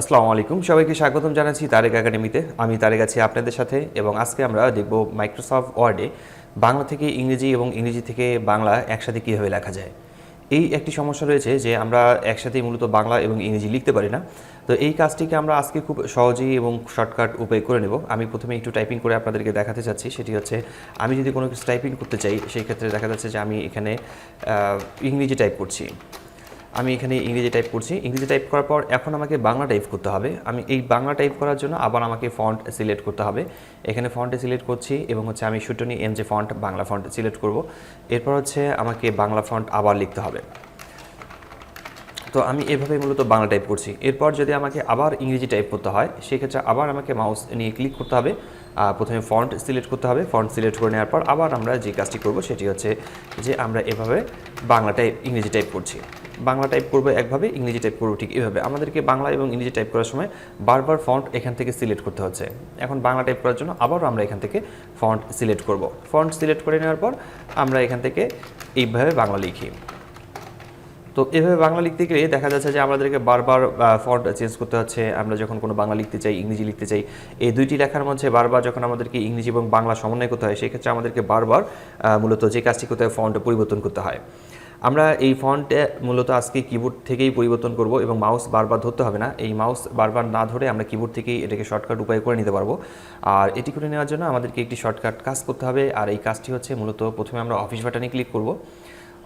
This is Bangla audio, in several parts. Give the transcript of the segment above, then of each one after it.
আসসালামু আলাইকুম। সবাইকে স্বাগতম জানাচ্ছি তারেক একাডেমিতে। আমি তারেক আছি আপনাদের সাথে এবং আজকে আমরা দেখব মাইক্রোসফট ওয়ার্ডে বাংলা থেকে ইংরেজি এবং ইংরেজি থেকে বাংলা একসাথে কীভাবে লেখা যায়। এই একটি সমস্যা রয়েছে যে আমরা একসাথেই মূলত বাংলা এবং ইংরেজি লিখতে পারি না। তো এই কাজটিকে আমরা আজকে খুব সহজেই এবং শর্টকাট উপায় করে নেব। আমি প্রথমে একটু টাইপিং করে আপনাদেরকে দেখাতে চাচ্ছি। সেটি হচ্ছে, আমি যদি কোনো কিছু টাইপিং করতে চাই, সেই ক্ষেত্রে দেখা যাচ্ছে যে আমি এখানে ইংরেজি টাইপ করছি। আমি এখানে ইংরেজি টাইপ করছি। ইংরেজি টাইপ করার পর এখন আমাকে বাংলা টাইপ করতে হবে। আমি এই বাংলা টাইপ করার জন্য আবার আমাকে ফন্ট সিলেক্ট করতে হবে। এখানে ফন্টে সিলেক্ট করছি এবং হচ্ছে আমি Sutonny M J font Bangla font select করব। এরপর হচ্ছে আমাকে বাংলা ফন্ট আবার লিখতে হবে। তো আমি এভাবে মূলত বাংলা টাইপ করছি। এরপর যদি আমাকে আবার ইংরেজি টাইপ করতে হয়, সেক্ষেত্রে আবার আমাকে মাউস নিয়ে ক্লিক করতে হবে। প্রথমে ফন্ট সিলেক্ট করতে হবে। ফন্ট সিলেক্ট করে নেওয়ার পর আবার আমরা যে কাজটি করব, সেটি হচ্ছে যে আমরা এভাবে বাংলা টাইপ ইংরেজি টাইপ করছি। বাংলা টাইপ করব, একভাবে ইংরেজি টাইপ করব, ঠিক এভাবে। আমাদেরকে বাংলা এবং ইংরেজি টাইপ করার সময় বারবার ফন্ট এখান থেকে সিলেক্ট করতে হচ্ছে। এখন বাংলা টাইপ করার জন্য আবারও আমরা এখান থেকে ফন্ট সিলেক্ট করব। ফন্ট সিলেক্ট করে নেওয়ার পর আমরা এখান থেকে এইভাবে বাংলা লিখি। তো এভাবে বাংলা লিখতে গেলে দেখা যাচ্ছে যে আমাদেরকে বারবার ফন্ট চেঞ্জ করতে হচ্ছে। আমরা যখন কোনো বাংলা লিখতে চাই, ইংরেজি লিখতে চাই, এই দুইটি লেখার মধ্যে বারবার যখন আমাদেরকে ইংরেজি এবং বাংলা সমন্বয় করতে হয় সেক্ষেত্রে আমাদেরকে বারবার মূলত যে কাজটি করতে হয় ফন্ট পরিবর্তন করতে হয়। আমরা এই ফন্টে মূলত আজকে কিবোর্ড থেকেই পরিবর্তন করব এবং মাউস বারবার ধরতে হবে না। এই মাউস বারবার না ধরে আমরা কিবোর্ড থেকেই এটাকে শর্টকাট উপায় করে নিতে পারব। আর এটি করে নেওয়ার জন্য আমাদেরকে একটি শর্টকাট কাজ করতে হবে। আর এই কাজটি হচ্ছে মূলত প্রথমে আমরা অফিস বাটনে ক্লিক করব।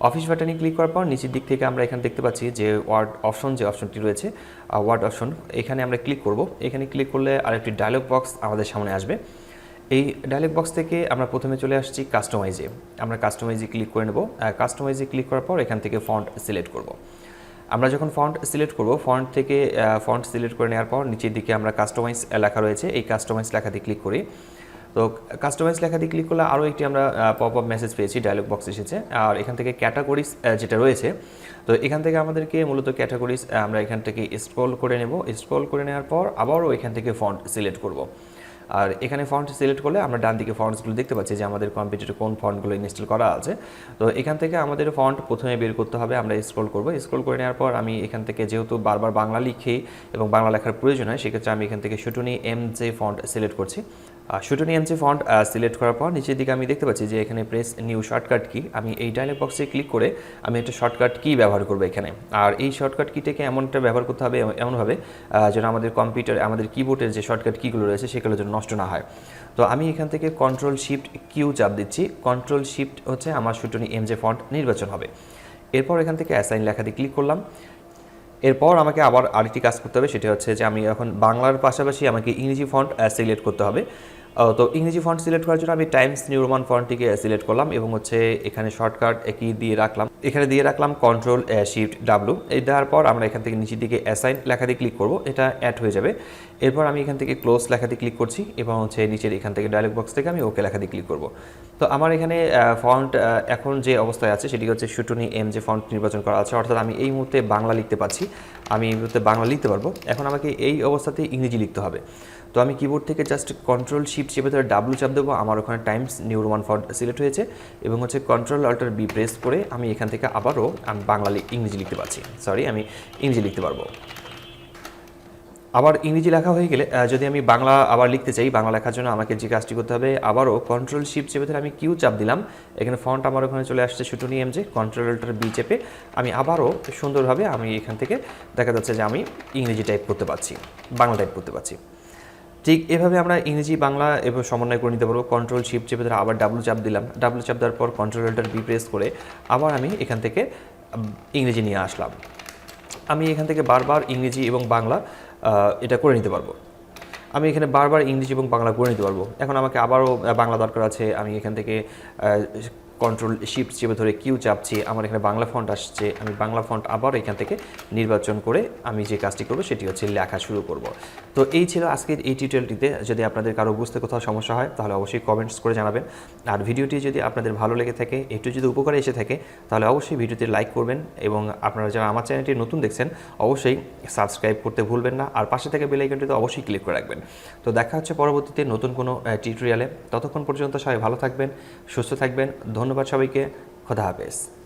অফিস বাটনে ক্লিক করার পর নিচের দিক থেকে আমরা এখানে দেখতে পাচ্ছি যে ওয়ার্ড অপশন যে অপশনটি রয়েছে ওয়ার্ড অপশন এখানে আমরা ক্লিক করব। এখানে ক্লিক করলে আরেকটি ডায়লগ বক্স আমাদের সামনে আসবে। এই ডায়লগ বক্স থেকে আমরা প্রথমে চলে আসছি কাস্টমাইজে আমরা কাস্টমাইজে ক্লিক করে নেব। কাস্টমাইজে ক্লিক করার পর এখান থেকে ফন্ট সিলেক্ট করব। আমরা যখন ফন্ট সিলেক্ট করব ফন্ট থেকে ফন্ট সিলেক্ট করে নেওয়ার পর নিচের দিকে আমরা কাস্টমাইজ লেখা রয়েছে। এই কাস্টমাইজ লেখাতে ক্লিক করি। তো কাস্টমাইজ লেখাতে ক্লিক করলে আরও একটি আমরা পপ আপ মেসেজ পেয়েছি ডায়লগ বক্স এসেছে। আর এখান থেকে ক্যাটাগরিজ যেটা রয়েছে, তো এখান থেকে আমাদেরকে মূলত ক্যাটাগরিজ আমরা এখান থেকে স্ক্রল করে নেব। স্ক্রল করে নেওয়ার পর আবারও এখান থেকে ফন্ট সিলেক্ট করব। আর এখানে ফন্ট সিলেক্ট করলে আমরা ডান দিকে ফন্টসগুলো দেখতে পাচ্ছি যে আমাদের কম্পিউটারে কোন ফন্টগুলো ইনস্টল করা আছে। তো এখান থেকে আমাদের ফন্ট প্রথমে বের করতে হবে, আমরা স্ক্রল করব। স্ক্রল করে নেওয়ার পর আমি এখান থেকে যেহেতু বারবার বাংলা লিখি এবং বাংলা লেখার প্রয়োজন হয়, সেক্ষেত্রে আমি এখান থেকে Sutonny M J font select করছি। Sutonny M J font select করার পর নিচের দিকে আমি দেখতে পাচ্ছি যে এখানে প্রেস নিউ শর্টকাট কি আমি এই ডায়লগ বক্সে ক্লিক করে আমি একটা শর্টকাট কি ব্যবহার করব এখানে। আর এই শর্টকাট কিটাকে এমনটা ব্যবহার করতে হবে এমনভাবে যেন আমাদের কম্পিউটার আমাদের কিবোর্ডের যে শর্টকাট কিগুলো রয়েছে সেগুলো যেন নষ্ট না হয়। তো আমি এখান থেকে কন্ট্রোল শিফট কিউ চাপ দিচ্ছি। কন্ট্রোল শিফট হচ্ছে আমার শুটুনি এম জে ফন্ট নির্বাচন হবে। এরপর এখান থেকে অ্যাসাইন লেখা দিয়ে ক্লিক করলাম। এরপর আমাকে আবার আরেকটি কাজ করতে হবে, সেটা হচ্ছে যে আমি এখন বাংলার পাশাপাশি আমাকে ইংরেজি ফন্ট সিলেক্ট করতে হবে। তো ইংরেজি ফন্ট সিলেক্ট করার জন্য আমি টাইমস নিউ রোমান ফন্টটিকে সিলেক্ট করলাম এবং হচ্ছে এখানে শর্টকাট একই দিয়ে রাখলাম? এখানে দিয়ে রাখলাম কন্ট্রোল শিফট ডাব্লু এই দেওয়ার পর আমরা এখান থেকে নিচের দিকে অ্যাসাইন লেখা দিয়ে ক্লিক করব। এটা অ্যাড হয়ে যাবে। এরপর আমি এখান থেকে ক্লোজ লেখা দিয়ে ক্লিক করছি এবং হচ্ছে নিচের এখান থেকে ডায়লগ বক্স থেকে আমি ওকে লেখা দিয়ে ক্লিক করব। তো আমার এখানে ফন্ট এখন যে অবস্থায় আছে সেটি হচ্ছে শুটুনি এম যে ফন্ট নির্বাচন করা আছে, অর্থাৎ আমি এই মুহূর্তে বাংলা লিখতে পাচ্ছি আমি এই মুহূর্তে বাংলা লিখতে পারব। এখন আমাকে এই অবস্থাতে ইংরেজি লিখতে হবে। তো আমি কিবোর্ড থেকে জাস্ট কন্ট্রোল শিফট চেপে ধরে ডাব্লু চাপ দেবো, আমার ওখানে Times New Roman font select হয়েছে এবং হচ্ছে কন্ট্রোল অল্টার বি প্রেস করে আমি এখান থেকে আবারও আমি বাংলা ইংরেজি লিখতে পারছি। সরি আমি ইংরেজি লিখতে পারব। আবার ইংরেজি লেখা হয়ে গেলে যদি আমি বাংলা আবার লিখতে চাই, বাংলা লেখার জন্য আমাকে যে কাজটি করতে হবে, আবারও কন্ট্রোল শিফট চেপে ধরে আমি কিউ চাপ দিলাম। এখানে ফন্ট আমার ওখানে চলে আসছে Sutonny M J control alter B চেপে আমি আবারও সুন্দরভাবে আমি এখান থেকে দেখা যাচ্ছে যে আমি ইংরেজি টাইপ করতে পারছি, বাংলা টাইপ করতে পারছি। ঠিক এভাবে আমরা ইংরেজি, বাংলা এভাবে সমন্বয় করে নিতে পারব। কন্ট্রোল শিফট চেপে ধরে আবার ডাব্লু চাপ দিলাম ডাব্লু চাপ দেওয়ার পর কন্ট্রোল অল্টার বি প্রেস করে আবার আমি এখান থেকে ইংরেজি নিয়ে আসলাম। আমি এখান থেকে বারবার ইংরেজি এবং বাংলা এটা করে নিতে পারব। আমি এখানে বারবার ইংরেজি এবং বাংলা করে নিতে পারব। এখন আমাকে আবারও বাংলা দরকার আছে। আমি এখান থেকে কন্ট্রোল শিফট চেপে ধরে কিউ চাপছি, আমার এখানে বাংলা ফন্ট আসছে, আমি বাংলা ফন্ট আবার এখান থেকে নির্বাচন করে আমি যে কাজটি করব সেটি হচ্ছে লেখা শুরু করব। তো এই ছিল আজকের এই টিউটোরিয়ালটিতে যদি আপনাদের কারও বুঝতে কোথাও সমস্যা হয়, তাহলে অবশ্যই কমেন্টস করে জানাবেন। আর ভিডিওটি যদি আপনাদের ভালো লেগে থাকে, একটু যদি উপকারে এসে থাকে, তাহলে অবশ্যই ভিডিওতে লাইক করবেন এবং আপনারা যারা আমার চ্যানেলটি নতুন দেখছেন, অবশ্যই সাবস্ক্রাইব করতে ভুলবেন না। আর পাশে থেকে বেল আইকনটিতে অবশ্যই ক্লিক করে রাখবেন। তো দেখা হচ্ছে পরবর্তীতে নতুন কোনো টিউটোরিয়ালে ততক্ষণ পর্যন্ত সবাই ভালো থাকবেন, সুস্থ থাকবেন। ধন্যবাদ সবাইকে। খোদা হাফেজ।